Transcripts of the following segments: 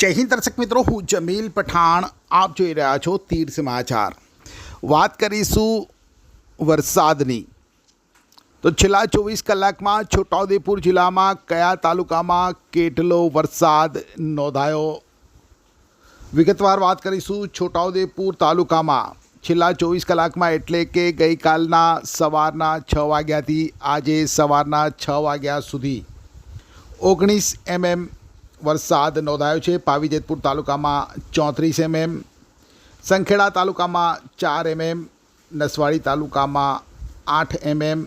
જય હિન્દ દર્શક મિત્રો, હું જમીલ પઠાણ. આપ જોઈ રહ્યા છો તીર સમાચાર. વાત કરીશું વરસાદની. તો છેલ્લા ચોવીસ કલાકમાં છોટાઉદેપુર જિલ્લામાં કયા તાલુકામાં કેટલો વરસાદ નોંધાયો? વિગતવાર વાત કરીશું છોટાઉદેપુર તાલુકામાં. છેલ્લા ચોવીસ કલાકમાં એટલે કે ગઈકાલના સવારના છ વાગ્યાથી આજે સવારના છ વાગ્યા સુધી. ઓગણીસ એમએમ વરસાદ નોંધાયો છે. પાવીજેતપુર તાલુકામાં ચોત્રીસ એમએમ, સંખેડા તાલુકામાં ચાર એમએમ, નસવાડી તાલુકામાં આઠ એમએમ,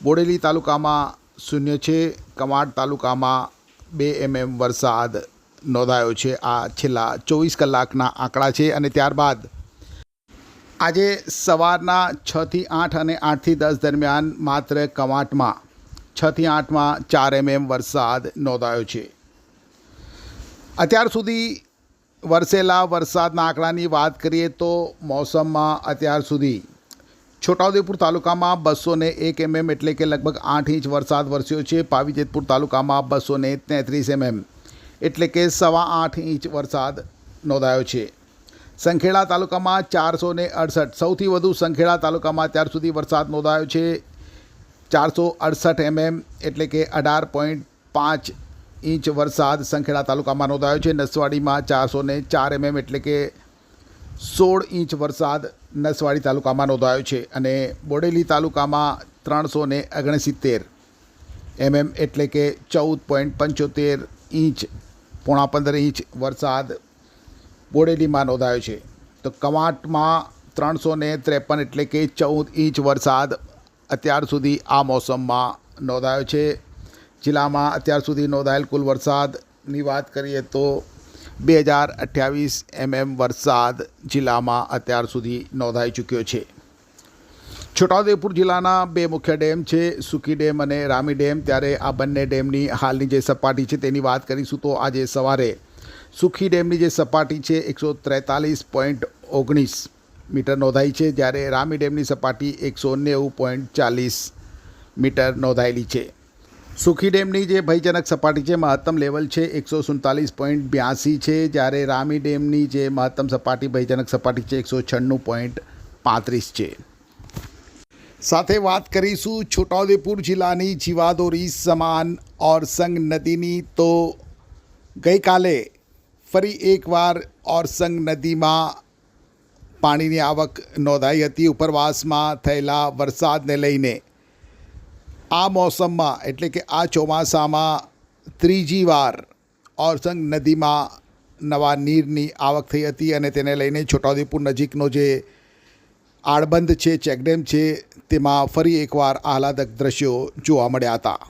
બોડેલી તાલુકામાં શૂન્ય છે. કમાડ તાલુકામાં બે એમએમ વરસાદ નોંધાયો છે. આ છેલ્લા ચોવીસ કલાકના આંકડા છે અને ત્યારબાદ આજે સવારના છથી આઠ અને આઠથી દસ દરમિયાન માત્ર કમાટમાં છથી આઠમાં ચાર એમએમ વરસાદ નોંધાયો છે. અત્યાર સુધી વરસેલા વરસાદના આંકડાની વાત કરીએ તો મોસમમાં અત્યાર સુધી છોટાઉદેપુર તાલુકામાં બસો ને એક એમએમ એટલે કે લગભગ આઠ ઇંચ વરસાદ વરસ્યો છે. પાવીજેતપુર તાલુકામાં બસો ને તેત્રીસ એમએમ એટલે કે સવા આઠ ઇંચ વરસાદ નોંધાયો છે. સંખેડા તાલુકામાં ચારસો ને અડસઠ સૌથી વધુ સંખેડા તાલુકામાં અત્યાર સુધી વરસાદ નોંધાયો છે. ચારસો અડસઠ એમએમ એટલે કે અઢાર પોઈન્ટ પાંચ ઇંચ વરસાદ સંખેડા તાલુકામાં નોંધાયો છે. નસવાડીમાં ચારસો ને ચાર એમએમ એટલે કે સોળ ઇંચ વરસાદ નસવાડી તાલુકામાં નોંધાયો છે અને બોડેલી તાલુકામાં ત્રણસો ને ઓગણસિત્તેર એમએમ એટલે કે ચૌદ પોઈન્ટ પંચોતેર ઇંચ, પોણા પંદર ઇંચ વરસાદ બોડેલીમાં નોંધાયો છે. તો કવાંટમાં ત્રણસો ને ત્રેપન એટલે કે ચૌદ ઇંચ વરસાદ અત્યાર સુધી આ મોસમમાં નોંધાયો છે. જિલ્લામાં અત્યાર સુધી નોંધાયેલ કુલ વરસાદની વાત કરીએ તો બે હજાર અઠ્યાવીસ એમએમ વરસાદ જિલ્લામાં અત્યાર સુધી નોંધાઈ ચૂક્યો છે. છોટાઉદેપુર જિલ્લાના બે મુખ્ય ડેમ છે, સુકી ડેમ અને રામી ડેમ. ત્યારે આ બંને ડેમની હાલની જે સપાટી છે તેની વાત કરીશું તો આજે સવારે સુખી ડેમની જે સપાટી છે, એકસો ત્રેતાલીસ પોઈન્ટ ઓગણીસ મીટર નોંધાઈ છે, જ્યારે રામી ડેમની સપાટી એકસો નેવું પોઈન્ટ ચાલીસ મીટર નોંધાયેલી છે. સુખી ડેમની જે ભયજનક સપાટી છે, મહત્તમ લેવલ છે, એકસો સુડતાલીસ પોઈન્ટ બ્યાસી છે. જ્યારે રામી ડેમની જે મહત્તમ સપાટી, ભયજનક સપાટી છે, એકસો છન્નું પોઈન્ટ પાંત્રીસ છે. સાથે વાત કરીશું છોટાઉદેપુર જિલ્લાની જીવાદોરી સમાન ઓરસંગ નદીની. તો ગઈકાલે ફરી એકવાર ઓરસંગ નદીમાં પાણીની આવક નોંધાઈ હતી. ઉપરવાસમાં થયેલા વરસાદને લઈને આ મોસમમાં, એટલે કે આ ચોમાસામાં, ત્રીજી વાર ઓરસંગ નદીમાં નવા નીરની આવક થઈ હતી અને તેને લઈને છોટાઉદેપુર નજીકનો જે આળબંધ છે, ચેકડેમ છે, તેમાં ફરી એકવાર આહલાદક દ્રશ્યો જોવા મળ્યા હતા.